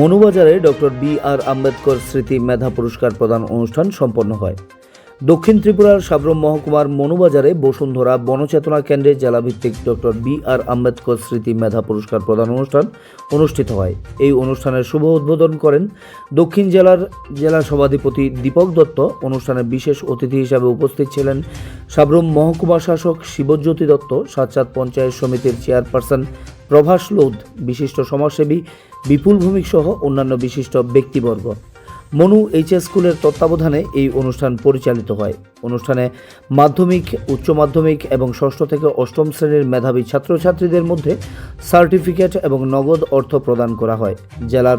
মনুবাজারে doctor B R Ambedkar স্মৃতি মেধা পুরস্কার প্রদান অনুষ্ঠান সম্পন্ন হয়। দক্ষিণ ত্রিপুরার সাবরম মহকুমার মনুবাজারে বসুন্ধরা বনচেতনা কেন্দ্রে জেলাভিত্তিক ডক্টর বি আর আম্বেদকর স্মৃতি মেধা পুরস্কার প্রদান অনুষ্ঠান অনুষ্ঠিত হয়। এই অনুষ্ঠানের শুভ উদ্বোধন করেন দক্ষিণ জেলার জেলা সভাধিপতি দীপক দত্ত। অনুষ্ঠানে বিশেষ অতিথি হিসাবে উপস্থিত ছিলেন সাবরুম মহকুমা শাসক শিবজ্যোতি দত্ত সাতচাঁদ পঞ্চায়েত সমিতির চেয়ারপারসন প্রভাস লোধ, বিশিষ্ট সমাজসেবী বিপুল ভৌমিক সহ অন্যান্য বিশিষ্ট ব্যক্তিবর্গ। মনু এইচএস স্কুলের তত্ত্বাবধানে এই অনুষ্ঠান পরিচালিত হয়। অনুষ্ঠানে মাধ্যমিক, উচ্চ মাধ্যমিক এবং ষষ্ঠ থেকে অষ্টম শ্রেণির মেধাবী ছাত্রছাত্রীদের মধ্যে সার্টিফিকেট এবং নগদ অর্থ প্রদান করা হয়। জেলার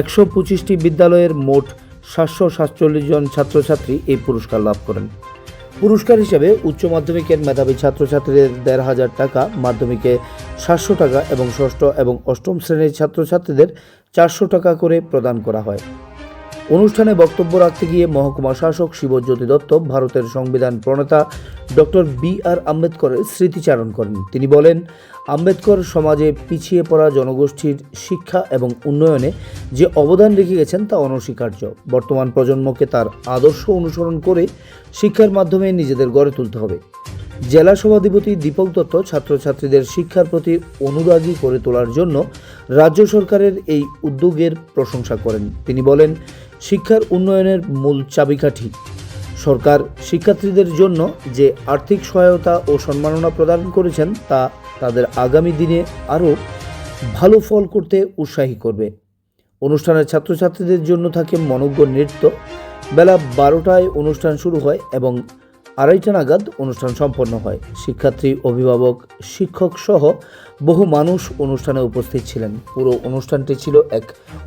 একশো পঁচিশটি বিদ্যালয়ের মোট সাতশো সাতচল্লিশ জন ছাত্রছাত্রী এই পুরস্কার লাভ করেন। পুরস্কার হিসেবে উচ্চ মাধ্যমিকের মেধাবী ছাত্রছাত্রীদের দেড় হাজার টাকা, মাধ্যমিকে সাতশো টাকা এবং ষষ্ঠ এবং অষ্টম শ্রেণির ছাত্রছাত্রীদের চারশো টাকা করে প্রদান করা হয়। অনুষ্ঠানে বক্তব্য রাখতে গিয়ে মহকুমা শাসক শিবজ্যোতি দত্ত, ভারতের সংবিধান প্রণেতা ডক্টর বি আর আম্বেদকরের স্মৃতিচারণ করেন। তিনি বলেন, আম্বেদকর সমাজে পিছিয়ে পড়া জনগোষ্ঠীর শিক্ষা এবং উন্নয়নে যে অবদান রেখে গেছেন তা অনস্বীকার্য। বর্তমান প্রজন্মকে তার আদর্শ অনুসরণ করে শিক্ষার মাধ্যমে নিজেদের গড়ে তুলতে হবে। জেলা সভাধিপতি দীপক দত্ত ছাত্রছাত্রীদের শিক্ষার প্রতি অনুরাগী করে তোলার জন্য রাজ্য সরকারের এই উদ্যোগের প্রশংসা করেন। তিনি বলেন শিক্ষার উন্নয়নের মূল চাবিকাঠি। সরকার শিক্ষার্থীদের জন্য যে আর্থিক সহায়তা ও সম্মাননা প্রদান করেছেন, তা তাদের আগামী দিনে আরও ভালো ফল করতে উৎসাহী করবে। অনুষ্ঠানের ছাত্রছাত্রীদের জন্য থাকে মনজ্ঞ নৃত্য। বেলা বারোটায় অনুষ্ঠান শুরু হয় এবং আড়াইটা নাগাদ অনুষ্ঠান সম্পন্ন হয়। শিক্ষার্থী, অভিভাবক, শিক্ষক সহ বহু মানুষ অনুষ্ঠানে উপস্থিত ছিলেন। পুরো অনুষ্ঠানটি ছিল এক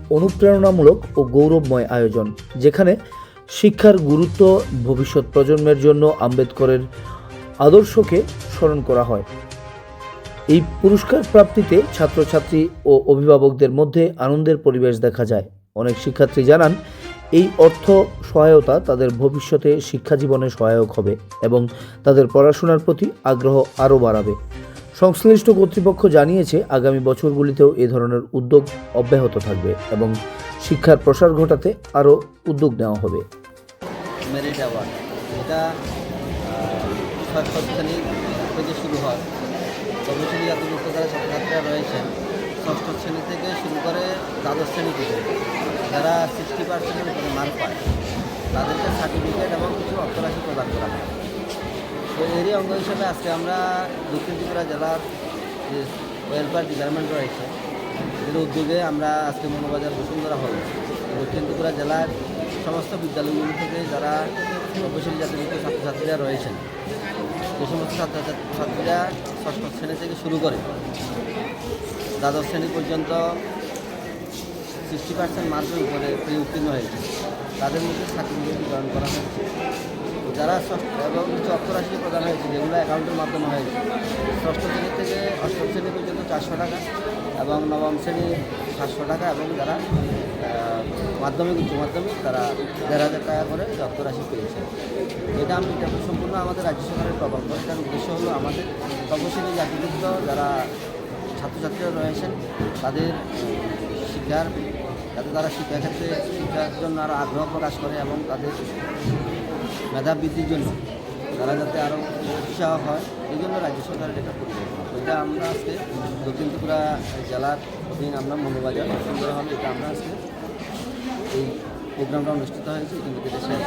অনুপ্রেরণামূলক ও গৌরবময় আয়োজন, যেখানে শিক্ষার গুরুত্ব, ভবিষ্যৎ প্রজন্মের জন্য আম্বেদকরের আদর্শকে স্মরণ করা হয়। এই পুরস্কার প্রাপ্তিতে ছাত্রছাত্রী ও অভিভাবকদের মধ্যে আনন্দের পরিবেশ দেখা যায়। অনেক শিক্ষার্থী জানান, এই অর্থ সহায়তা তাদের ভবিষ্যতে শিক্ষা জীবনে সহায়ক হবে এবং তাদের পড়াশোনার প্রতি আগ্রহ আরও বাড়াবে। সংশ্লিষ্ট কর্তৃপক্ষ জানিয়েছে, আগামী বছরগুলিতেও এ ধরনের উদ্যোগ অব্যাহত থাকবে এবং শিক্ষার প্রসার ঘটাতে আরও উদ্যোগ নেওয়া হবে। ষষ্ঠ শ্রেণি থেকে শুরু করে দ্বাদশ শ্রেণি থেকে যারা সিক্সটি পার্সেন্টের উপরে মার্ক পায় তাদেরকে সার্টিফিকেট এবং কিছু অর্থরাশি প্রদান করা হয়। তো এরই অঙ্গ হিসেবে আজকে আমরা দক্ষিণ ত্রিপুরা জেলার যে ওয়েলফেয়ার ডিপার্টমেন্ট রয়েছে এর উদ্যোগে আমরা আজকে মনোবাজার বসুন্ধরা হল। দক্ষিণ ত্রিপুরা জেলার সমস্ত বিদ্যালয়গুলি থেকে যারা প্রকৌশলী জাতিভুক্ত ছাত্রছাত্রীরা রয়েছেন, যে সমস্ত ছাত্রছাত্রীরা ষষ্ঠ শ্রেণি থেকে শুরু করে দ্বাদশ শ্রেণি পর্যন্ত সিক্সটি পার্সেন্ট মার্কের উপরে প্রি উত্তীর্ণ হয়েছে। তাদের মধ্যে সার্টিফিকেট বিতরণ করা হয়েছে। যারা এবং কিছু অর্থরাশি প্রদান হয়েছে, যেগুলো অ্যাকাউন্টের মাধ্যমে হয়েছে, ষষ্ঠ শ্রেণি থেকে অষ্টম শ্রেণি পর্যন্ত চারশো টাকা এবং নবম শ্রেণি সাতশো টাকা এবং যারা মাধ্যমিক, উচ্চ মাধ্যমিক, তারা দেড় হাজার টাকা করে অর্থরাশি পেয়েছে। এটা আমি এটা সম্পূর্ণ আমাদের রাজ্য সরকারের প্রকল্প। এটার উদ্দেশ্য হলো আমাদের তপশিলি জাতিভুক্ত যারা ছাত্রছাত্রীরা রয়েছেন, তাদের শিক্ষার যাতে তারা শিক্ষাক্ষেত্রে শিক্ষার জন্য আরও আগ্রহ প্রকাশ করে এবং তাদের মেধা বৃদ্ধির জন্য তারা যাতে আরও উৎসাহ হয়, এই জন্য রাজ্য সরকারের এটা পরিকল্পনা। এটা আমরা আজকে দক্ষিণ ত্রিপুরা জেলার অধীন আমরা মনোবাজার সুন্দর হলে এটা আমরা আজকে এই প্রোগ্রামটা অনুষ্ঠিত হয়েছে, কিন্তু এটা শেষ